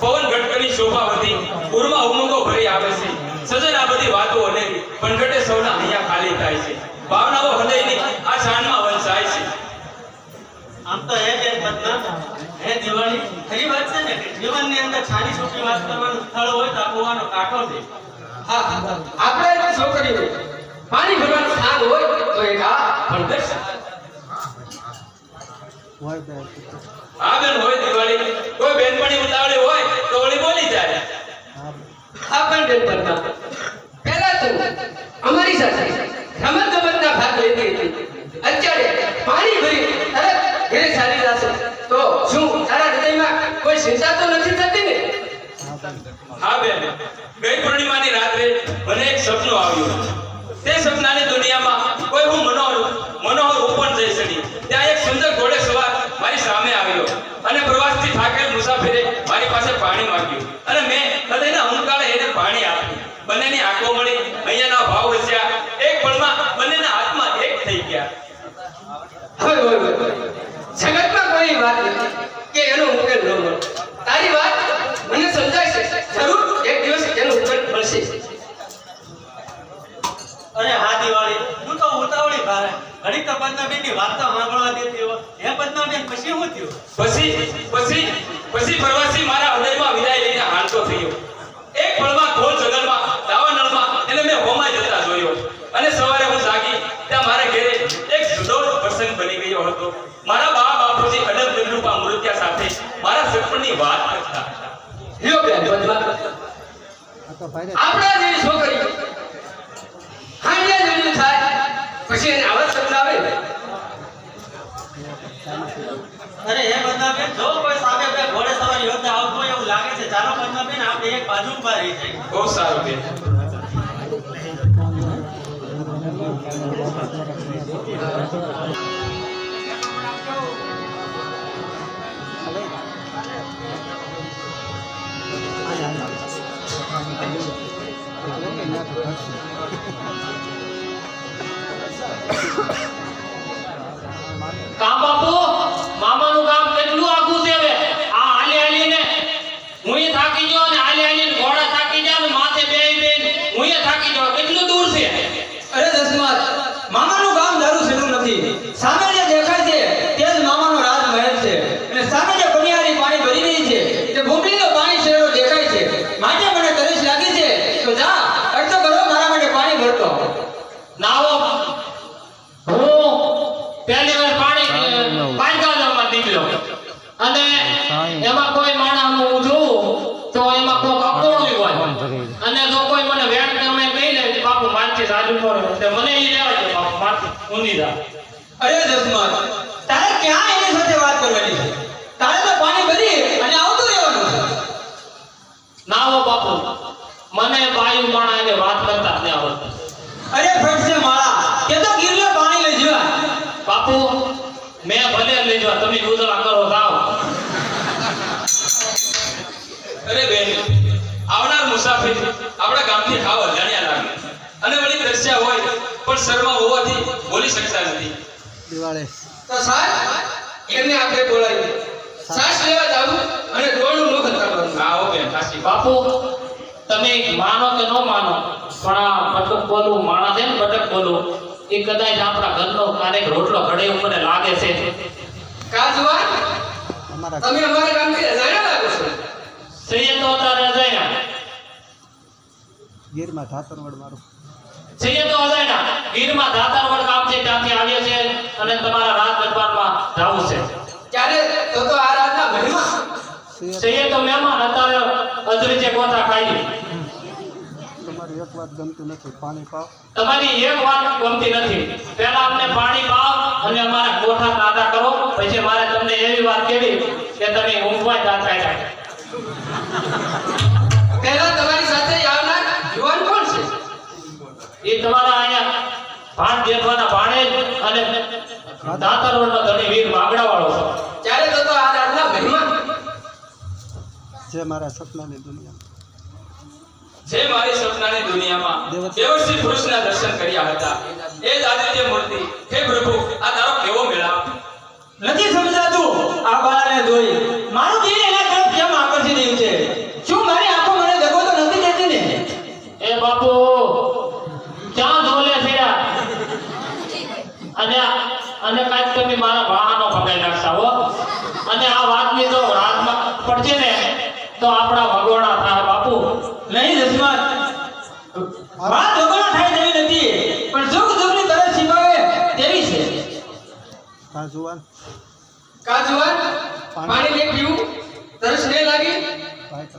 પવન ગટકની શોભા વધી ઉર્મા ઉમંગો ભરી આવે છે. સજન આ બધી વાતો અને પનઘટે સૌના અહીંયા ખાલી થાય છે. ભાવનાઓ હૃદયની આ શાનમાં વંચાય છે. આમ તો હે બેન પદના હે દિવાળી. ખરી વાત છે ને? જીવનની અંદર છાની છૂટી વાત કરવાનું સ્થળ હોય તો આપવાનો કાંઠો છે. હા આપણે છોકરી હોય પાણી ભરવાનું સ્થાન હોય તો એક આ છે. બેન હોય દિવાળી. કોઈ બેનપણી ઉતાવળી હોય બોલી જાય હા પણ પદ્મા પહેલા તો અમારી સાથે રમત ગમતના ભાગ લેતી હતી. અત્યારે પાણી ભરી તરત ઘરે ચાલી જશે. તો શું, તારા હૃદયમાં કોઈ ચિંતા તો નથી થતી ને? હા, બેન. ગઈ પૂર્ણિમાની રાત્રે મને એક સપનું આવ્યું. તે સપનાની દુનિયામાં હોય હે પછી શું થયું? પછી પછી પછી પ્રવાસી મારા હૃદયમાં વિદાય લઈને હાલતો થયો. એક પળમાં ખોલ જંગલમાં દાવાનળમાં એને મેં હોમાં જતા જોયો. અને સવારે હું જાગી ત્યાં મારા ઘરે એક સુદોષ પ્રસંગ બની ગયો હતો. મારા બા બાપુજી અડગ નિર્રૂપા મૃત્યા સાથે મારા સપનની વાત કરતા. લ્યો બેન આપણા જેવી છોકરી હાંડિયા જેવી થાય પછી એને આવા સમજાવે. અરે હે પદ્માબેન જો કોઈ સામે બે ઘોડે સવાર યોદ્ધા આવતો એવું લાગે છે ચાલો પદ્માબેન આપણે એક બાજુ ઊભા રહી જઈએ બહુ સારું બેન. કામ મારથી અરે દસમાત તારે ક્યાં એની સાથે વાત કરવાની છે? તારે તો પાણી ભરી અને આવતું રહેવાનું છે. હો બાપુ, મને બાયુ માણા એને વાત કરતા જ નહીં આવડતી. અરે ફટશે માળા, કે તો ગીરલે પાણી લઈ જવા. બાપુ, મેં ભલે લઈ જવા, તમે ઉદળા બોલી શકતા નથી તો સાહેબ એમને આપણે બોલાવી સાસ લેવા જાવું અને ડોળું નો ખતરા કરવાનું આવો બેન કાશી બાપુ તમે માનો કે ન માનો પણ આ બટક બોલું માણસ છે ને બટક બોલું એ કદાચ આપણા ઘરનો ક્યારેક રોટલો ઘડે એવું મને લાગે છે. કાજવા તમે અમારા ગામથી રજાયા લાગો છો? સૈયદ તો અત્યારે રજાયા ગીરમાં ઠાકરવડ મારું સૈયદ અજાણ્યા ગીરમાં દાતારવડ ગામ છે ત્યાંથી આવ્યો છે અને તમારા રાજ દરબારમાં જાવું છે. ત્યારે તો તો આ રાતના મહેમાન સૈયદો તો મહેમાન અત્યારે અજરીચે ગોતા ખાઈ. તમારી એક વાત ગમતી નથી પાણી પાવ. તમારી એક વાત ગમતી નથી. પહેલા અમને પાણી પાવ અને અમારા કોઠા તાતા કરો. પછી મારે તમને એવી વાત કેવી કે તમે ઊંઘવા જાત કાઢ્યા. પહેલા તમારી સાથે આવનાર યુવાન કોણ છે એ તમારા અહીંયા ભાત જેઠવાના ભાણેજ અને દાતરવડનો ધણી વીર વાગડા વાળો છે. ત્યારે તો તો આ રાતના મહિમા જે મારા સપનાની દુનિયા જે મારી સપનાની દુનિયામાં દેવર્ષિ પુરુષના દર્શન કર્યા હતા. એ જ આદિત્ય મૂર્તિ. હે પ્રભુ આ તારો કેવો મેળાપ નથી સમજાતું આ બાળાને જોઈ મારું દિલ એના તરફ કેમ આકર્ષી રહ્યું છે કરી નાખતા હો અને આ વાતની જો રાતમાં પડશે ને તો આપણા ભગોડા થાય બાપુ નહીં દસમત વાત વગર થાય તેવી નથી પણ સુખ દુઃખની તરફ સિપાવે તેવી છે કાજુવાન. કાજુવાન પાણી. નહીં પીવું. તરસ નહીં લાગી?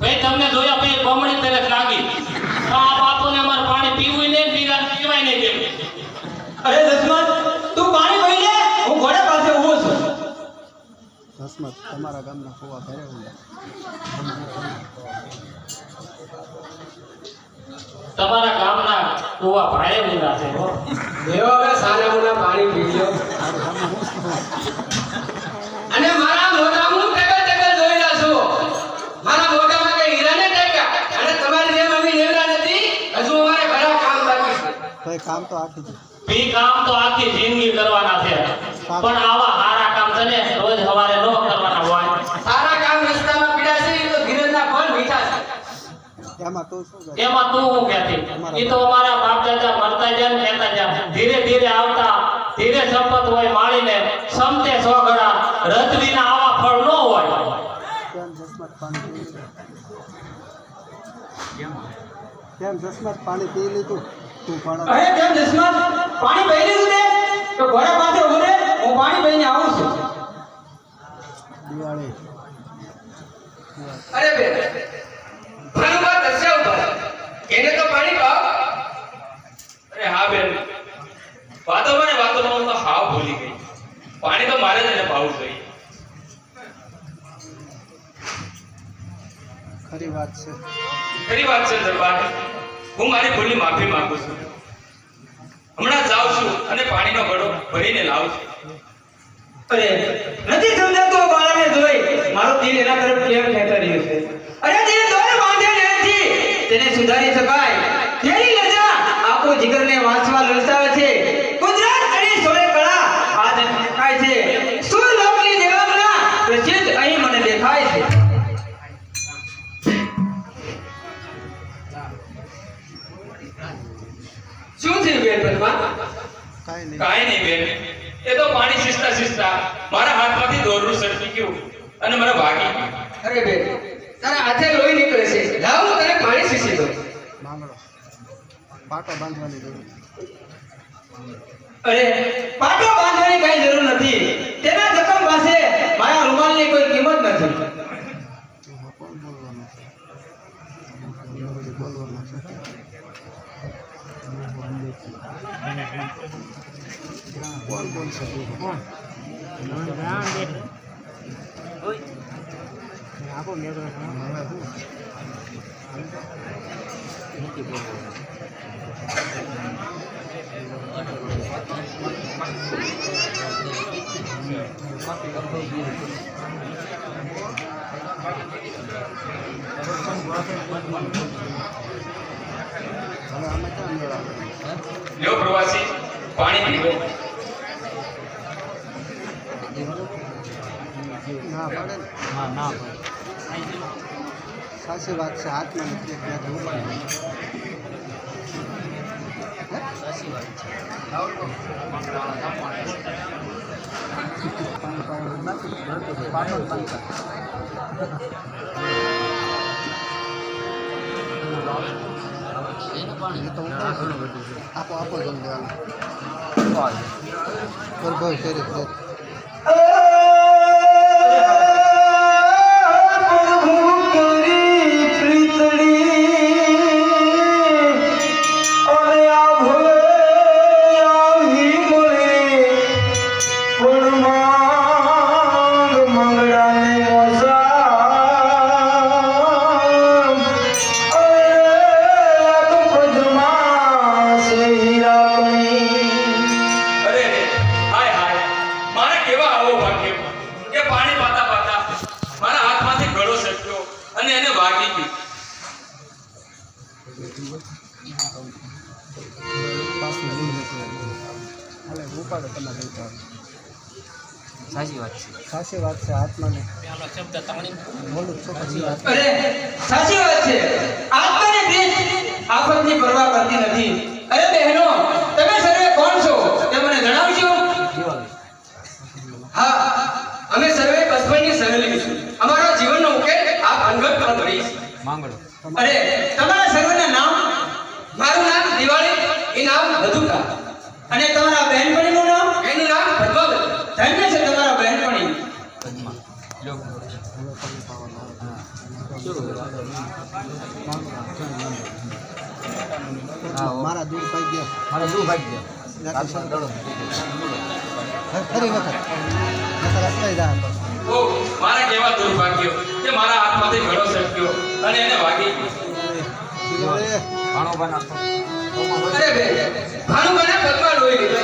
ભાઈ તમને જોયા પછી બમણી તરસ લાગી. આ બાપોને અમારે પાણી પીવું નહીં પીવા પીવાય નહીં દેવું અરે દસમત તું પાણી પી લે હું ઘોડા પાસે ઊભો છું. દસમત તમારા ગામના કોવા ઘરે ઊંડા તમારા ગામના કુવા ભાઈ ઊંડા છે હો. લેવો હવે સારા મુના પાણી પી લ્યો. અને મારા મોઢામાં હું ટકા ટકા જોયેલા છો. મારા મોઢામાં કઈ હીરાને ટેકા અને તમારી જેમ અમે લેવડા નથી હજુ અમારે ઘણા કામ બાકી છે. કોઈ કામ તો આખી છે ભી કામ તો આખી જિંદગી કરવાના છે. પણ આવા સારા કામ છે ને રોજ સવારે ન કરવાના હોય. સારા કામ રસ્તામાં પીડા છે એ તો ધીરજના ફળ મીઠા છે. એમાં તું શું એમાં તું હું કહેતી? એ તો અમારા બાપ દાદા મરતા જાય ને કહેતા જાય. ધીરે ધીરે આવતા ધીરે સંપત હોય માળીને સમતે સોગડા રજવીના આવા ફળ ન હોય. કેમ જસમત પાણી પી લીધું? કેમ પાણી પી લીધું? તું પણ અરે કેમ જસમત? પાણી પી લીધું તે? તો ઘોડા પાસે ઊભો રે હું પાણી પીને આવું છું. દિવાળી. અરે બેન ભાનુબા દસ્યા ઉપર. એને તો પાણી પાવ. અરે હા બેન. વાતોમાં ને વાતોમાં હું તો હાવ ભૂલી ગઈ. પાણી તો મારે જ એને પાવું જોઈએ. ખરી વાત છે. ખરી વાત છે દરબાર. હું મારી ભૂલની માફી માંગુ છું. હમણાં જાઉં છું અને પાણીનો ઘડો ભરીને લાવું છું. અરે નથી સમજાતો આ બાળાને જોઈ મારો દિલ એના તરફ કેમ ખેંચાઈ રહ્યું છે? અરે દિલ દોર બાંધે નથી. તેને સુધારી શકાય. તેની લજા આપો જીગરને અરે, પાટો બાંધવાની કઈ જરૂર નથી. તેના જખમ પાસે મારા રૂમાલની કોઈ કિંમત નથી. હું હવે ક્યાં મેળ આવે? લ્યો પ્રવાસી પાણી પીવો ના પડે હા ના પડે. સાચી વાત છે હાથમાં નથી એક બે સાચી વાત પાણી નાખી પાટો જ બંધ કર. એ તો હું કઈ કરું. આપો આપો જલ્દી હાલો કર ભાઈ ઉપાડો તમારે ઉપાડો સાચી વાત છે. સાચી વાત છે હાથમાં ને બોલું જ પછી વાત સાચી વાત છે. આત્માની પ્રીત આફતની પરવા કરતી નથી. અરે બહેનો તમે સર્વે કોણ છો? તે મને જણાવશો હા સહેલી છે. જીવનનો ઉકેલ આ અંગત પર છે. અરે તમારા સર્વના નામ મારું નામ દિવાળી ઇનામ બધુકા અને તમારા મારા દૂર ભાઈ ગયા. મારા દૂર ભાઈ ગયા. ફરી વખત. મારા કેવા દુર્ભાગ્યો કે મારા હાથમાંથી ઘડો સટક્યો અને એને વાગી ગયો. અરે બે ભાનુબાને પગમાં લોહી લીધો.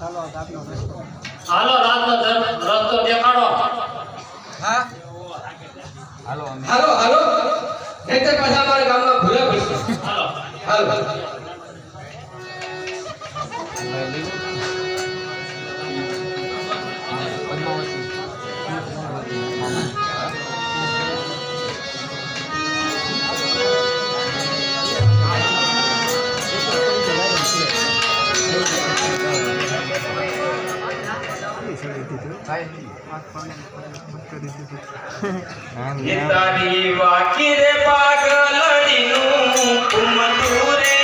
ચાલો રાતનો રસ્તો. હાલો રાતનો રસ્તો દેખાડો. હાલો હાલો હાલો. નહીતર પાછા અમારા ગામમાં ભૂલા ભૂલ હાલો. હાલો. એ તારી વાકી રે પાગલડીનું ઉમતું રે.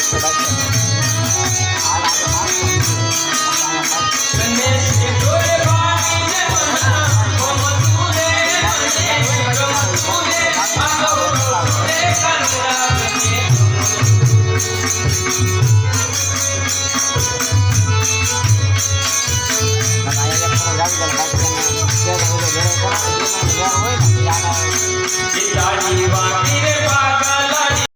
હોય